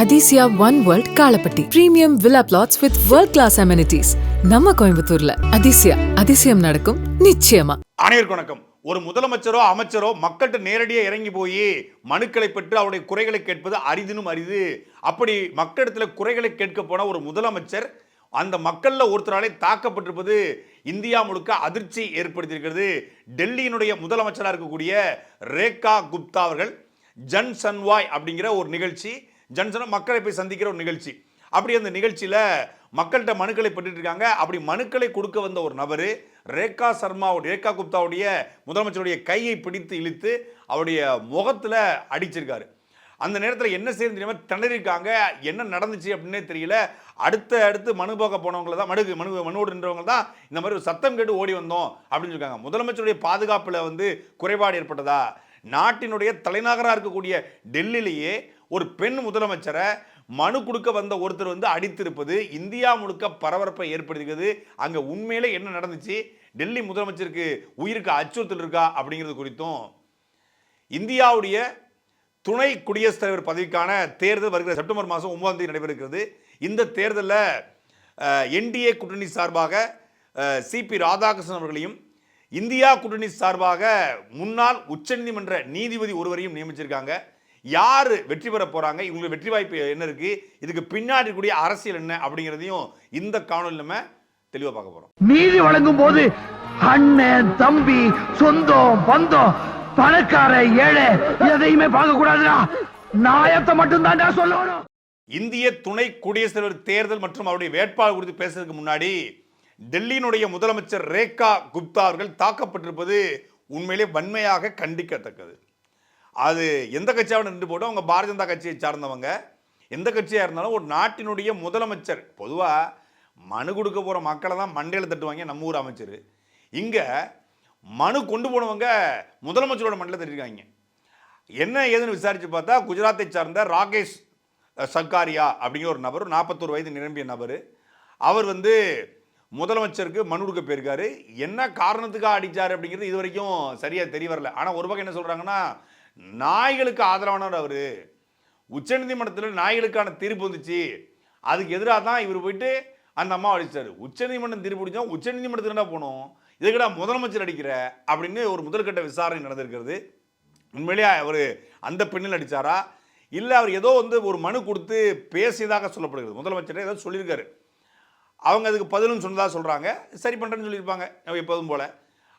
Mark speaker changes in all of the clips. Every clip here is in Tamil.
Speaker 1: Athisaya one world Kalapatti premium villa plots with world class amenities நம்ம கோயம்புத்தூர்ல அதிசயா அதிசயம் நடக்கும் நிச்சயமா.
Speaker 2: அனைவருக்கும் வணக்கம். ஒரு முதலமைச்சரோ அமைச்சரோ மக்கள்கிட்ட நேரடியாக இறங்கி போய் மனுக்களை பெற்று அவருடைய குறைகளை கேட்பது அரிதினும் அரிது. அப்படி மக்களிடத்தில் குறைகளை கேட்க போன ஒரு முதலமைச்சர் அந்த மக்களில் ஒருத்தராலே தாக்கப்பட்டிருப்பது இந்தியா முழுக்க அதிர்ச்சி ஏற்படுத்தியிருக்கிறது. டெல்லியினுடைய முதலமைச்சராக இருக்கக்கூடிய ரேகா குப்தா அவர்கள் ஜன் சன்வாய் அப்படிங்கிற ஒரு நிகழ்ச்சி ஜன்சன் மக்களை போய் சந்திக்கிற ஒரு நிகழ்ச்சி. அப்படி அந்த நிகழ்ச்சியில் மக்கள்கிட்ட மனுக்களை பெற்றுட்டு இருக்காங்க அப்படி மனுக்களை கொடுக்க வந்த ஒரு நபர் ரேகா சர்மாவுடைய ரேகா குப்தாவுடைய முதலமைச்சருடைய கையை பிடித்து இழுத்து அவருடைய முகத்தில் அடிச்சிருக்காரு. அந்த நேரத்தில் என்ன செய்யணும் தெரியாமல் திணறிருக்காங்க. என்ன நடந்துச்சு அப்படின்னே தெரியல. அடுத்த அடுத்து மனு போக போனவங்கள தான் மனு மனு மனுவோடு நின்றவங்க தான் இந்த மாதிரி ஒரு சத்தம் கேட்டு ஓடி வந்தோம் அப்படின்னு சொல்லிருக்காங்க. முதலமைச்சருடைய பாதுகாப்பில் வந்து குறைபாடு ஏற்பட்டதா? நாட்டினுடைய தலைநகராக இருக்கக்கூடிய டெல்லியிலேயே ஒரு பெண் முதலமைச்சரை மனு கொடுக்க வந்த ஒருத்தர் வந்து அடித்திருப்பது இந்தியா முழுக்க பரபரப்பை ஏற்படுத்துகிறது அங்கே உண்மையிலே என்ன நடந்துச்சு? டெல்லி முதலமைச்சருக்கு உயிருக்கு அச்சுறுத்தல் இருக்கா அப்படிங்கிறது குறித்தும் இந்தியாவுடைய துணை குடியரசுத் தலைவர் பதவிக்கான தேர்தல் வருகிற செப்டம்பர் மாதம் ஒன்பதாம் தேதி நடைபெறுகிறது. இந்த தேர்தலில் என்டிஏ கூட்டணி சார்பாக சிபி ராதாகிருஷ்ணன் அவர்களையும் இந்தியா கூட்டணி சார்பாக முன்னாள் உச்சநீதிமன்ற நீதிபதி ஒருவரையும் நியமிச்சிருக்காங்க. யார் வெற்றி பெற போகிறாங்க இவங்களுக்கு வெற்றி வாய்ப்பு என்ன இருக்குது இதுக்கு பின்னாடி இருக்கக்கூடிய அரசியல் என்ன அப்படிங்கிறதையும் இந்த காணொலி நம்ம தெளிவாக பார்க்க போகிறோம்
Speaker 3: நீதி வழங்கும் போது அண்ணன் தம்பி சொந்தம் பந்தம் பணக்கார ஏழை எதையுமே பார்க்க கூடாதுடா. நாயத்தை மட்டும் தான்டா சொல்லணும்.
Speaker 2: இந்திய துணை குடியரசுத் தலைவர் தேர்தல் மற்றும் அவருடைய வேட்பாளர் குறித்து பேசுறதுக்கு முன்னாடி டெல்லியினுடைய முதலமைச்சர் ரேகா குப்தா அவர்கள் தாக்கப்பட்டிருப்பது உண்மையிலே வன்மையாக கண்டிக்கத்தக்கது. அது எந்த கட்சியாக நின்று போட்டோம் அவங்க பாரதிய ஜனதா கட்சியை சார்ந்தவங்க எந்த கட்சியாக இருந்தாலும் ஒரு நாட்டினுடைய முதலமைச்சர் பொதுவாக மனு கொடுக்க போகிற மக்களை தான் மண்டையில் தட்டுவாங்க நம்ம ஊர் அமைச்சர். இங்கே மனு கொண்டு போனவங்க முதலமைச்சரோட மண்டலில் தட்டிருக்காங்க. என்ன ஏதுன்னு விசாரித்து பார்த்தா குஜராத்தை சார்ந்த ராகேஷ் சர்க்காரியா அப்படிங்கிற ஒரு நபர் நாற்பத்தோரு வயது நிரம்பிய நபர். அவர் வந்து முதலமைச்சருக்கு மனு கொடுக்க போயிருக்காரு. என்ன காரணத்துக்காக அடித்தார் அப்படிங்கிறது இது வரைக்கும் சரியாக தெரிய வரல. ஆனால் ஒரு பக்கம் என்ன சொல்கிறாங்கன்னா நாய்களுக்கு ஆதரவானவர் அவர். உச்சநீதிமன்றத்தில் நாய்களுக்கான தீர்ப்பு வந்துச்சு. அதுக்கு எதிராக தான் இவர் போயிட்டு அந்த அம்மா அடிச்சார் உச்சநீதிமன்றம் தீர்ப்பு பிடிச்சா உச்சநீதிமன்றத்தில் என்ன போகணும். இதுக்கடா முதலமைச்சர் அடிக்கிற? அப்படின்னு ஒரு முதல்கட்ட விசாரணை நடந்திருக்கிறது. உண்மையிலேயே அவர் அந்த பெண்ணில் அடித்தாரா இல்லை அவர் ஏதோ வந்து ஒரு மனு கொடுத்து பேசியதாக சொல்லப்படுகிறது. முதலமைச்சர் ஏதோ சொல்லியிருக்காரு. அவங்க அதுக்கு பதிலும் சொன்னதாக சொல்கிறாங்க சரி பண்ணுறேன்னு சொல்லியிருப்பாங்க. எப்போதும் போல்.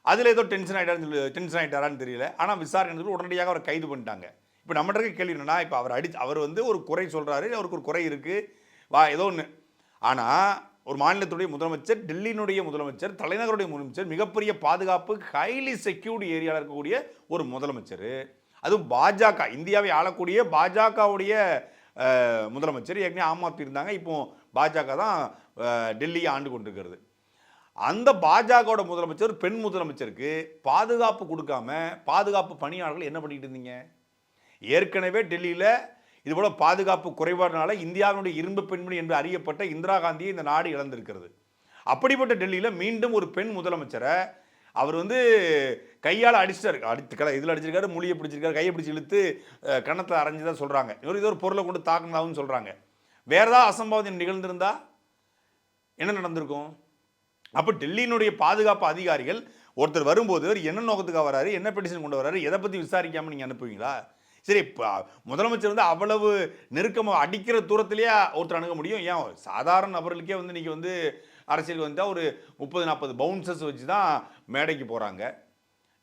Speaker 2: அதில் ஏதோ டென்ஷன் ஆகிட்டாருன்னு சொல்லி டென்ஷன் ஆகிட்டாரான்னு தெரியல. ஆனால் விசாரணை உடனடியாக அவர் கைது பண்ணிட்டாங்க. இப்போ நம்மகிட்ட இருக்க கேள்வி என்னன்னா இப்போ அவர் அடி அவர் வந்து ஒரு குறை சொல்கிறாரு அவருக்கு ஒரு குறை இருக்குது வா ஏதோ ஒன்று ஆனால் ஒரு மாநிலத்துடைய முதலமைச்சர் டெல்லியினுடைய முதலமைச்சர் தலைநகருடைய முதலமைச்சர் மிகப்பெரிய பாதுகாப்பு ஹைலி செக்யூர்டு ஏரியாவில் இருக்கக்கூடிய ஒரு முதலமைச்சர். அதுவும் பாஜக இந்தியாவை ஆளக்கூடிய பாஜகவுடைய முதலமைச்சர் ஏற்கனவே ஆம் ஆத்மி இருந்தாங்க. இப்போ பாஜக தான் டெல்லியை ஆண்டு கொண்டிருக்கிறது. அந்த பாஜகவோட முதலமைச்சர் பெண் முதலமைச்சருக்கு பாதுகாப்பு கொடுக்காம பாதுகாப்பு பணியாளர்கள் என்ன பண்ணிட்டு இருந்தீங்க? ஏற்கனவே டெல்லியில் இதுபோல பாதுகாப்பு குறைபாடுனால இந்தியாவினுடைய இரும்பு பெண்மணி என்று அறியப்பட்ட இந்திரா காந்தியை இந்த நாடு இழந்திருக்கிறது. அப்படிப்பட்ட டெல்லியில் மீண்டும் ஒரு பெண் முதலமைச்சரை அவர் வந்து கையால் அடிச்சிட்டாரு. அடித்து கலை இதில் அடிச்சிருக்காரு மொழியை பிடிச்சிருக்காரு கையை பிடிச்சி இழுத்து கணத்தை கன்னத்தை அரைஞ்சு தான் சொல்கிறாங்க இவர் இது ஒரு பொருளை கொண்டு தாக்குனதாகவும் சொல்கிறாங்க வேறு ஏதாவது அசம்பாவிதம் நிகழ்ந்திருந்தா என்ன நடந்திருக்கும்? அப்போ டெல்லியினுடைய பாதுகாப்பு அதிகாரிகள் ஒருத்தர் வரும்போது என்ன நோக்கத்துக்காக வராரு என்ன பெட்டிஷன் கொண்டு வராரு எதை பற்றி விசாரிக்காமல் நீங்கள் அனுப்புவீங்களா? சரி இப்போ முதலமைச்சர் வந்து அவ்வளவு நெருக்கமாக அடிக்கிற தூரத்திலேயே ஒருத்தர் அணுக முடியும். ஏன் சாதாரண நபர்களுக்கே வந்து இன்றைக்கி வந்து அரசியலுக்கு வந்தால் ஒரு முப்பது நாற்பது பவுன்சர்ஸ் வச்சு தான் மேடைக்கு போகிறாங்க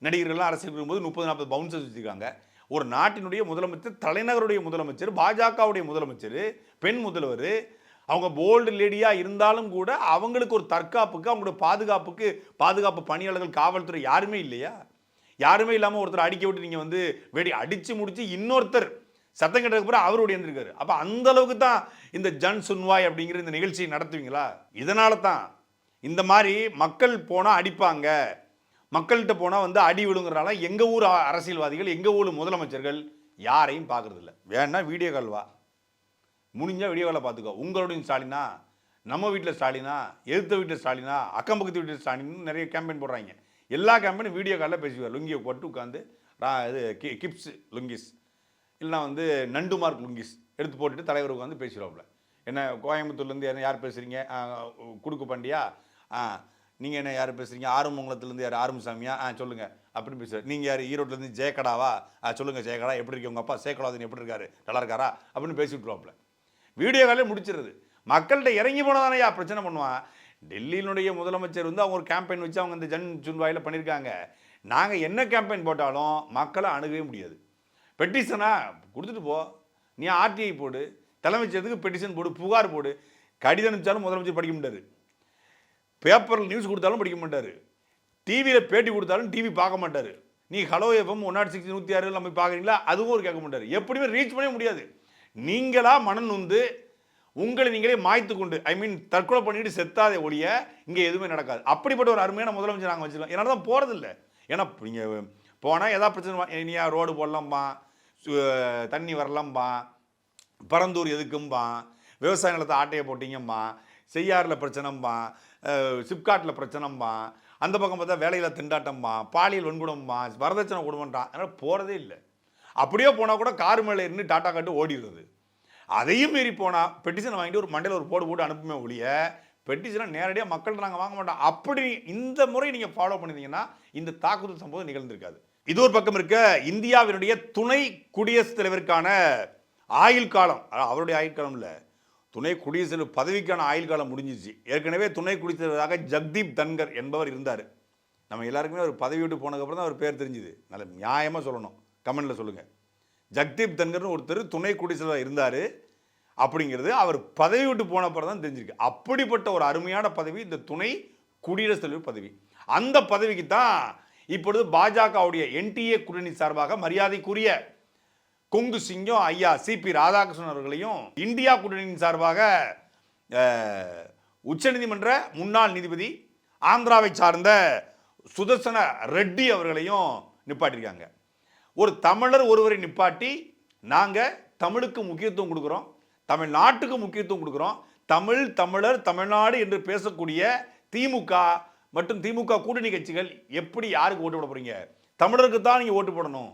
Speaker 2: நடிகர்கள்லாம் அரசியலுக்கு வரும்போது முப்பது நாற்பது பவுன்சர்ஸ் வச்சுருக்காங்க. ஒரு நாட்டினுடைய முதலமைச்சர் தலைநகருடைய முதலமைச்சர் பாஜகவுடைய முதலமைச்சர் பெண் முதல்வர் அவங்க போல்டு லேடியாக இருந்தாலும் கூட அவங்களுக்கு ஒரு தற்காப்புக்கு அவங்களோட பாதுகாப்புக்கு பாதுகாப்பு பணியாளர்கள் காவல்துறை யாருமே இல்லையா? யாருமே இல்லாமல் ஒருத்தர் அடிக்க விட்டு நீங்கள் வந்து வெடி அடித்து முடித்து இன்னொருத்தர் சத்தம் கேட்டதுக்கு அப்புறம் அவர் ஓடியிருந்திருக்காரு அப்போ அந்த அளவுக்கு தான் இந்த ஜன் சுன்வாய் அப்படிங்கிற இந்த நிகழ்ச்சியை நடத்துவீங்களா? இதனால தான் இந்த மாதிரி மக்கள் போனால் அடிப்பாங்க. மக்கள்கிட்ட போனால் வந்து அடி விழுங்குறனால எங்கள் ஊர் அரசியல்வாதிகள் எங்கள் ஊர் முதலமைச்சர்கள் யாரையும் பார்க்கறதில்ல. வேணா வீடியோ கால்வா முடிஞ்சால் வீடியோ காலை பார்த்துக்கோ. உங்களுடைய ஸ்டாலினா நம்ம வீட்டில் ஸ்டாலினா எதிர்த்த வீட்டில் ஸ்டாலினா அக்கம் பக்கத்து வீட்டில் ஸ்டாலின் நிறைய கேம்பெயின் போடுறாங்க. எல்லா கேம்பெயினும் வீடியோ காலில் பேசுவார். லுங்கியை போட்டு உட்காந்து இது கி கிப்ஸ் லுங்கிஸ். இல்லைனா வந்து நண்டு மார்க் லுங்கிஸ் எடுத்து போட்டுட்டு தலைவர் உட்காந்து பேசிடுவாப்புல. என்ன கோயம்புத்தூர்லேருந்து யார் யார் பேசுகிறீங்க குடுக்கு பாண்டியா? ஆ நீங்கள் என்ன யார் பேசுகிறீங்க ஆறுமங்கலத்துலேருந்து யார் ஆறுமுசாமியா ஆ சொல்லுங்கள் அப்படின்னு பேசுவார். நீங்கள் யார் ஈரோட்லேருந்து ஜெயக்கடாவா? ஆ சொல்லுங்கள் ஜெயக்கடா எப்படி இருக்கு உங்கள் அப்பா சேக்கலாதன் எப்படி இருக்காரு? நல்லா இருக்காரா? அப்படின்னு பேசி விட்ருவாப்புல வீடியோ காலே முடிச்சிருது. மக்கள்கிட்ட இறங்கி போனதானையா பிரச்சனை பண்ணுவான் டெல்லியினுடைய முதலமைச்சர் வந்து அவங்க ஒரு கேம்பெயின் வச்சு அவங்க இந்த ஜன் சுன்வாயில் பண்ணியிருக்காங்க நாங்கள் என்ன கேம்பெயின் போட்டாலும் மக்களை அணுகவே முடியாது. பெட்டிஷனா கொடுத்துட்டு போ. நீ ஆர்டிஐ போடு. தலைமைச்சதுக்கு பெட்டிஷன் போடு. புகார் போடு. கடிதம் அனுப்பிச்சாலும் முதலமைச்சர் படிக்க மாட்டாரு. பேப்பரில் நியூஸ் கொடுத்தாலும் படிக்க மாட்டார். டிவியில் பேட்டி கொடுத்தாலும் டிவி பார்க்க மாட்டார். நீ hello FM one naught six நூற்றி ஆறு நம்ம பார்க்குறீங்களா? அதுவும் ஒரு கேட்க மாட்டார். எப்படியுமே ரீச் பண்ணவே முடியாது. நீங்களாக மனம் நொந்து உங்களை நீங்களே மாய்த்து கொண்டு ஐ மீன் தற்கொலை பண்ணிட்டு செத்தாதே ஒழிய இங்கே எதுவுமே நடக்காது. அப்படிப்பட்ட ஒரு அருமையான முதலமைச்சர் நாங்கள் வச்சுக்கலாம் என்னால் தான் போகிறதில்ல ஏன்னா நீங்கள் போனால் எதா பிரச்சனை இனியா ரோடு போடலாம்பா சு- தண்ணி வரலாம்பா பரந்தூர் எதுக்கும்பா விவசாய நிலத்தை ஆட்டையை போட்டீங்கம்மா செய்யாறில் பிரச்சனைம்பா சிப்காட்டில் பிரச்சனைம்பா அந்த பக்கம் பார்த்தா வேலையில் திண்டாட்டம்பா பாலியல் வன்கொடும்பா வரதட்சணை கொடுமன்றான் அதனால் போகிறதே இல்லை. அப்படியே போனால் கூட கார் மேலே இருந்து டாட்டா காட்டு ஓடிடுறது. அதையும் மீறி போனால் பெட்டிஷனை வாங்கிட்டு ஒரு மண்டையில் ஒரு போடு போட்டு அனுப்புமே ஒழிய பெட்டிஷனை நேரடியாக மக்கள் நாங்கள் வாங்க மாட்டோம். அப்படி இந்த முறை நீங்கள் ஃபாலோ பண்ணிருந்தீங்கன்னா இந்த தாக்குதல் சம்பவம் நிகழ்ந்திருக்காது. இது ஒரு பக்கம் இருக்க இந்தியாவினுடைய துணை குடியரசுத் தலைவருக்கான ஆயுள் காலம் அவருடைய ஆயுள் காலம் இல்லை. துணை குடியரசு தலைவர் பதவிக்கான ஆயுள் காலம் முடிஞ்சிச்சு. ஏற்கனவே துணை குடியரசுத் தலைவராக ஜக்தீப் தன்கர் என்பவர் இருந்தார். நம்ம எல்லாருக்குமே அவர் பதவி விட்டு போனதுக்கப்புறம் தான் அவர் பேர் தெரிஞ்சுது. நல்ல நியாயமாக சொல்லணும். கமெண்டில் சொல்லுங்கள் ஜக்தீப் தன்கர்னு ஒருத்தர் துணை குடிசலாக இருந்தார் அப்படிங்கிறது அவர் பதவி விட்டு போனப்பறம் தான் தெரிஞ்சிருக்கு. அப்படிப்பட்ட ஒரு அருமையான பதவி இந்த துணை குடியரசுத் தலைவர் பதவி. அந்த பதவிக்கு தான் இப்பொழுது பாஜகவுடைய என்டிஏ கூட்டணி சார்பாக மரியாதைக்குரிய கொங்கு சிங்கம் ஐயா சிபி ராதாகிருஷ்ணன் அவர்களையும் இந்தியா கூட்டணியின் சார்பாக உச்சநீதிமன்ற முன்னாள் நீதிபதி ஆந்திராவை சார்ந்த சுதர்சன ரெட்டி அவர்களையும் நிப்பாட்டியிருக்காங்க. ஒரு தமிழர் ஒருவரை நிப்பாட்டி நாங்கள் தமிழுக்கு முக்கியத்துவம் கொடுக்குறோம் தமிழ்நாட்டுக்கு முக்கியத்துவம் கொடுக்குறோம். தமிழ் தமிழர் தமிழ்நாடு என்று பேசக்கூடிய திமுக மற்றும் திமுக கூட்டணி கட்சிகள் எப்படி யாருக்கு ஓட்டு போட போகிறீங்க தமிழருக்கு தான் நீங்கள் ஓட்டு போடணும்.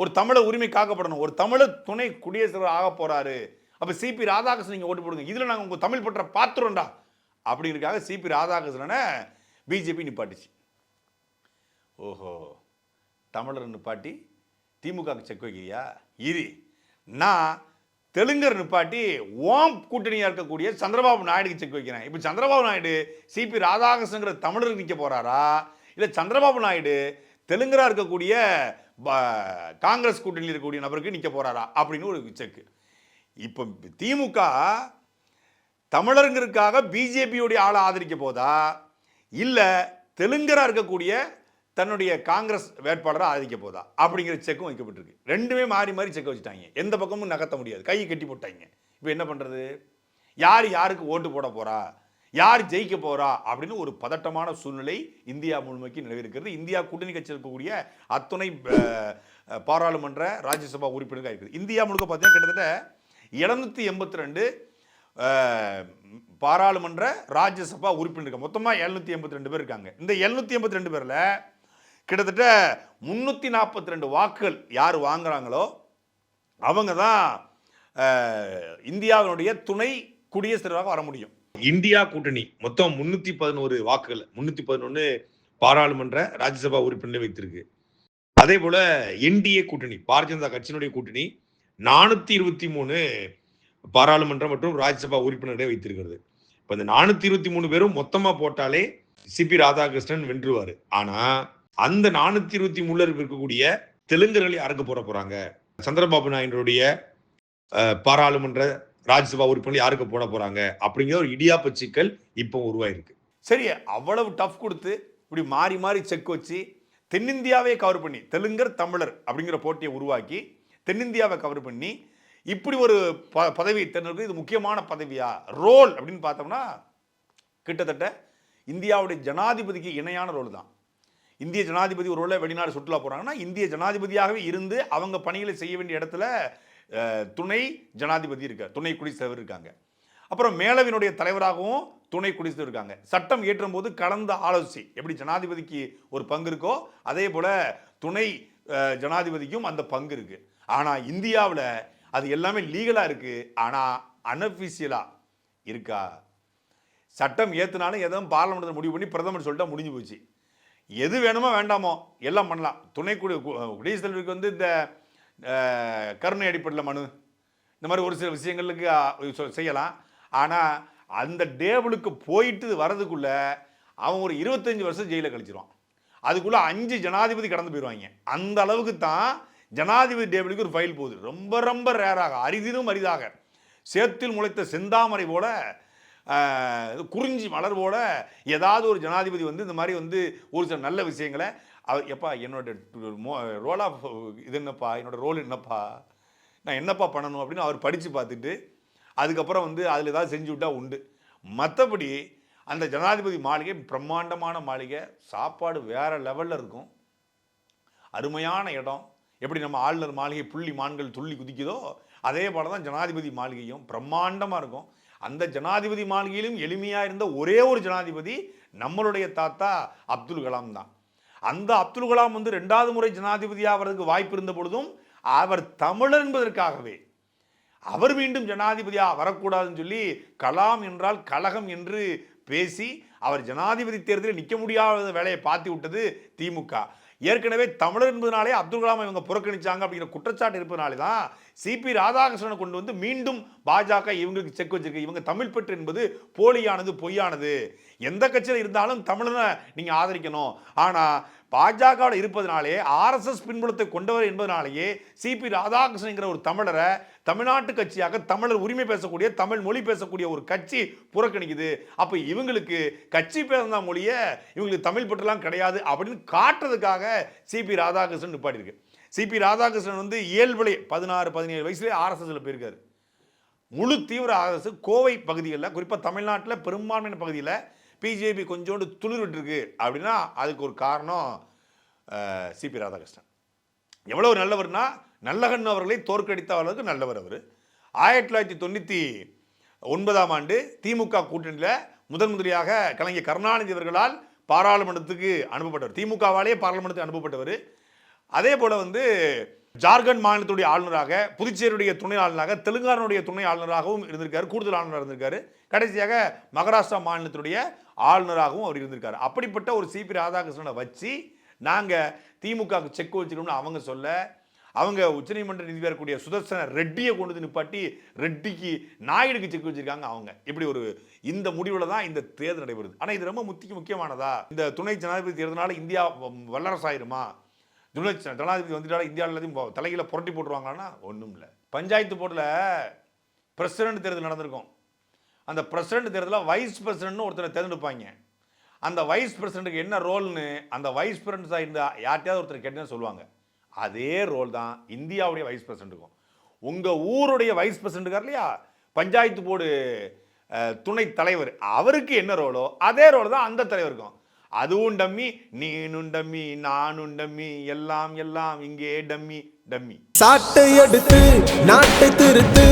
Speaker 2: ஒரு தமிழர் உரிமை காக்கப்படணும் ஒரு தமிழர் துணை குடியரசர் ஆக போகிறாரு அப்போ சிபி ராதாகிருஷ்ணன் நீங்கள் ஓட்டு போடுங்க. இதில் நாங்கள் உங்கள் தமிழ் பற்ற பாத்துறோம்டா அப்படிங்கிறக்காக சிபி ராதாகிருஷ்ணனை பிஜேபி நிப்பாட்டிச்சு. ஓஹோ. தமிழர் நிப்பாட்டி திமுகவுக்கு செக் வைக்கிறியா? இரு. நான் தெலுங்கர் நிப்பாட்டி ஓம் கூட்டணியாக இருக்கக்கூடிய சந்திரபாபு நாயுடுக்கு செக் வைக்கிறேன். இப்போ சந்திரபாபு நாயுடு சிபி ராதாகிருஷ்ணங்கிற தமிழருக்கு நிற்க போகிறாரா இல்லை சந்திரபாபு நாயுடு தெலுங்கராக இருக்கக்கூடிய காங்கிரஸ் கூட்டணியில் இருக்கக்கூடிய நபருக்கு நிற்க போகிறாரா அப்படின்னு ஒரு செக்கு இப்போ திமுக தமிழருங்கிறதுக்காக பிஜேபியோடைய ஆளை ஆதரிக்க போதா? இல்லை தெலுங்கராக இருக்கக்கூடிய தன்னுடைய காங்கிரஸ் வேட்பாளராக ஆதரிக்க போதா? அப்படிங்கிற செக்கும் வைக்கப்பட்டிருக்கு. ரெண்டுமே மாறி மாறி செக் வச்சுட்டாங்க. எந்த பக்கமும் நகர்த்த முடியாது. கையை கட்டி போட்டாங்க. இப்போ என்ன பண்ணுறது யார் யாருக்கு ஓட்டு போட போகிறா யார் ஜெயிக்க போகிறா அப்படின்னு ஒரு பதட்டமான சூழ்நிலை இந்தியா முழுமைக்கு நிலவிருக்கிறது இந்தியா கூட்டணி கட்சியில் இருக்கக்கூடிய அத்துணை பாராளுமன்ற ராஜ்யசபா உறுப்பினர்கள் இருக்குது இந்தியா முழுக்க பார்த்தீங்கன்னா கிட்டத்தட்ட எழுநூற்றி எண்பத்தி ரெண்டு பாராளுமன்ற ராஜ்யசபா உறுப்பினர்கள் மொத்தமாக எழுநூத்தி எண்பத்தி ரெண்டு பேர் இருக்காங்க. இந்த எழுநூத்தி எண்பத்தி ரெண்டு பேரில் கிட்டத்தட்ட முந்நூற்றி நாற்பத்தி ரெண்டு வாக்குகள் யார் வாங்குறாங்களோ அவங்க தான் இந்தியாவினுடைய துணை குடியரசுத் தலைவராக வர முடியும். இந்தியா கூட்டணி மொத்தம் முன்னூத்தி பதினோரு வாக்குகள். முன்னூத்தி பதினொன்று பாராளுமன்ற ராஜ்யசபா உறுப்பினர் வைத்திருக்கு. அதே போல என்டிஏ கூட்டணி பாரதிய ஜனதா கட்சியினுடைய கூட்டணி நானூத்தி இருபத்தி மூணு பாராளுமன்ற மற்றும் ராஜ்யசபா உறுப்பினரை வைத்திருக்கிறது. இப்போ இந்த நானூத்தி இருபத்தி மூணு பேரும் மொத்தமா போட்டாலே சிபி ராதாகிருஷ்ணன் வென்றுவாரு. ஆனா அந்த நானூத்தி இருபத்தி மூணுல இருக்கக்கூடிய தெலுங்கர்கள் யாருக்கு போற போறாங்க? சந்திரபாபு நாயுடைய பாராளுமன்ற ராஜ்யசபா உறுப்பினர் யாருக்கு போட போறாங்க? அப்படிங்கிற ஒரு இடியாப்ப சிக்கல் இப்போ உருவாயிருக்கு. சரி அவ்வளவு டஃப் கொடுத்து இப்படி மாறி மாறி செக் வச்சு தென்னிந்தியாவே கவர் பண்ணி தெலுங்கர் தமிழர் அப்படிங்கிற போட்டியை உருவாக்கி தென்னிந்தியாவை கவர் பண்ணி இப்படி ஒரு ப பதவி தென்னருக்கு இது முக்கியமான பதவியா? ரோல் அப்படின்னு பார்த்தோம்னா கிட்டத்தட்ட இந்தியாவுடைய ஜனாதிபதிக்கு இணையான ரோல் தான். இந்திய ஜனாதிபதி ஒரு வேளை வெளிநாடு சுற்றுலா போகிறாங்கன்னா இந்திய ஜனாதிபதியாகவே இருந்து அவங்க பணிகளை செய்ய வேண்டிய இடத்துல துணை ஜனாதிபதி இருக்கார். துணை குடியரசுத் தலைவர் இருக்காங்க. அப்புறம் மேலவினுடைய தலைவராகவும் துணை குடிசைவர் இருக்காங்க. சட்டம் இயற்றும் போது கலந்து ஆலோசி எப்படி ஜனாதிபதிக்கு ஒரு பங்கு இருக்கோ அதே போல் துணை ஜனாதிபதிக்கும் அந்த பங்கு இருக்குது ஆனால் இந்தியாவில் அது எல்லாமே லீகலாக இருக்குது ஆனால் அன்அஃபிஷியலாக இருக்கா? சட்டம் ஏற்றுனாலும் எதுவும் பார்லமெண்ட்டில் முடிவு பண்ணி பிரதமர் சொல்லிட்டா முடிஞ்சு போச்சு. எது வேணுமோ வேண்டாமோ எல்லாம் பண்ணலாம். துணை குடி குடியரசுத் தலைவருக்கு வந்து இந்த கருணை அடிப்படையில் மனு இந்த மாதிரி ஒரு சில விஷயங்களுக்கு செய்யலாம். ஆனால் அந்த டேபிளுக்கு போயிட்டு வரதுக்குள்ளே அவன் ஒரு இருபத்தஞ்சி வருஷம் ஜெயிலில் கழிச்சிருவான். அதுக்குள்ளே அஞ்சு ஜனாதிபதி கடந்து போயிடுவாங்க அந்த அளவுக்கு தான் ஜனாதிபதி டேபிளுக்கு ஒரு ஃபைல் போகுது. ரொம்ப ரொம்ப ரேராக அரிதினும் அரிதாக. சேத்தில் முளைத்த செந்தாமரை போல குறிஞ்சி மலர் போல ஏதாவது ஒரு ஜனாதிபதி வந்து இந்த மாதிரி வந்து ஒரு சில நல்ல விஷயங்களை அவர் எப்பா என்னோட ரோல் ஆஃப் இது என்னப்பா என்னோட ரோல் என்னப்பா? நான் என்னப்பா பண்ணணும் அப்படின்னு அவர் படித்து பார்த்துட்டு அதுக்கப்புறம் வந்து அதில் ஏதாவது செஞ்சு விட்டால் உண்டு. மற்றபடி அந்த ஜனாதிபதி மாளிகை பிரம்மாண்டமான மாளிகை சாப்பாடு வேறு லெவலில் இருக்கும். அருமையான இடம். எப்படி நம்ம ஆளுநர் மாளிகை புள்ளி மான்கள் துள்ளி குதிக்குதோ அதே போல தான் ஜனாதிபதி மாளிகையும் பிரம்மாண்டமாக இருக்கும். அந்த ஜனாதிபதி மாளிகையிலும் எளிமையாக இருந்த ஒரே ஒரு ஜனாதிபதி நம்மளுடைய தாத்தா அப்துல் கலாம் தான். அந்த அப்துல் கலாம் வந்து ரெண்டாவது முறை ஜனாதிபதியாக வர்றதுக்கு வாய்ப்பு இருந்த பொழுதும் அவர் தமிழர் என்பதற்காகவே அவர் மீண்டும் ஜனாதிபதியாக வரக்கூடாதுன்னு சொல்லி கலாம் என்றால் கலகம் என்று பேசி அவர் ஜனாதிபதி தேர்தலில் நிற்க முடியாத வேலையை பார்த்து விட்டது திமுக ஏற்கனவே தமிழர் என்பதனாலே அப்துல் கலாம் இவங்க புறக்கணிச்சாங்க அப்படிங்கிற குற்றச்சாட்டு இருப்பதனாலே தான் சிபி ராதாகிருஷ்ணனை கொண்டு வந்து மீண்டும் பாஜக இவங்களுக்கு செக் வச்சிருக்கு. இவங்க தமிழ் பெற்று என்பது போலியானது பொய்யானது. எந்த கட்சியில் இருந்தாலும் தமிழனை நீங்கள் ஆதரிக்கணும். ஆனால் பாஜகவில் இருப்பதனாலே ஆர்எஸ்எஸ் பின்புலத்தை கொண்டவர் என்பதனாலேயே சிபி ராதாகிருஷ்ணங்கிற ஒரு தமிழரை தமிழ்நாட்டு கட்சியாக தமிழர் உரிமை பேசக்கூடிய தமிழ் மொழி பேசக்கூடிய ஒரு கட்சி புறக்கணிக்குது. அப்போ இவங்களுக்கு கட்சி பேசுனா மொழியை இவங்களுக்கு தமிழ் பற்றெல்லாம் கிடையாது அப்படின்னு காட்டுறதுக்காக சிபி ராதாகிருஷ்ணன் நிப்பாட்டியிருக்கு. சிபி ராதாகிருஷ்ணன் வந்து இயல்பிலே பதினாறு பதினேழு வயசுலேயே ஆர்எஸ்எஸில் போயிருக்காரு. முழு தீவிர ஆர்எஸ்எஸ் கோவை பகுதிகளில் குறிப்பாக தமிழ்நாட்டில் பெரும்பான்மையான பகுதியில் பிஜேபி கொஞ்சோண்டு துளிர் விட்டுருக்கு அப்படின்னா அதுக்கு ஒரு காரணம் சிபி ராதாகிருஷ்ணன். எவ்வளவு நல்லவர்னா நல்லகண் அவர்களை தோற்கடித்த அளவுக்கு நல்லவர் அவர். ஆயிரத்தி தொள்ளாயிரத்தி தொண்ணூற்றி ஒன்பதாம் ஆண்டு திமுக கூட்டணியில் முதன் முதலியாக கலைஞர் கருணாநிதி அவர்களால் பாராளுமன்றத்துக்கு அனுப்பப்பட்டவர். திமுகவாலே பாராளுமன்றத்துக்கு அனுப்பப்பட்டவர். அதே போல் வந்து ஜார்க்கண்ட் மாநிலத்துடைய ஆளுநராக புதுச்சேரியுடைய துணை ஆளுநராக தெலுங்கானுடைய துணை ஆளுநராகவும் இருந்திருக்காரு கூடுதல் ஆளுநராக இருந்திருக்காரு. கடைசியாக மகாராஷ்டிரா மாநிலத்துடைய ஆளுநராகவும் அவர் இருந்திருக்காரு. அப்படிப்பட்ட ஒரு சிபி ராதாகிருஷ்ணனை வச்சு நாங்கள் திமுகவுக்கு செக் வச்சுக்கணும்னு அவங்க சொல்ல அவங்க உச்சநீதிமன்ற நீதிபதியாக இருக்கக்கூடிய சுதர்சன ரெட்டியை கொண்டு வந்து நிப்பாட்டி ரெட்டிக்கு நாயுடுக்கு செக் வச்சிருக்காங்க அவங்க. இப்படி ஒரு இந்த முடிவில் தான் இந்த தேர்தல் நடைபெறுது. ஆனால் இது ரொம்ப முக்கிய முக்கியமானதா? இந்த துணை ஜனாதிபதி தேர்தலால் இந்தியா வல்லரசாயிருமா துணை ஜனாதிபதி வந்துட்டாலும் இந்தியாவில் எல்லாத்தையும் தலைகளை புரட்டி போட்டுருவாங்களான்னா ஒன்றும் இல்லை பஞ்சாயத்து போர்டில் பிரசிடென்ட் தேர்தல் நடந்திருக்கும். அந்த பிரசிடென்ட் தேர்தலில் வைஸ் பிரசிடென்ட்னு ஒருத்தரை தேர்ந்தெடுப்பாங்க. அந்த வைஸ் பிரசிடென்ட்டுக்கு என்ன ரோல்னு அந்த வைஸ் பிரசிடென்ட்ஸாக இருந்தால் யார்ட்டையாவது ஒருத்தர் கேட்டேன்னு சொல்லுவாங்க. அதே ரோல் தான் இந்தியாவுடைய வைஸ் பிரசிடென்ட்டுக்கும். உங்கள் ஊருடைய வைஸ் பிரசிடென்ட்டுக்கார் இல்லையா? பஞ்சாயத்து போர்டு துணை துணைத் தலைவர். அவருக்கு என்ன ரோலோ அதே ரோல் தான் அந்த தலைவருக்கும். அதுவும் டம்மி நீனும் டம்மி நானும் டம்மி எல்லாம் எல்லாம் இங்கே டம்மி டம்மி.
Speaker 4: சாட்டை எடுத்து நாட்டை திருத்து.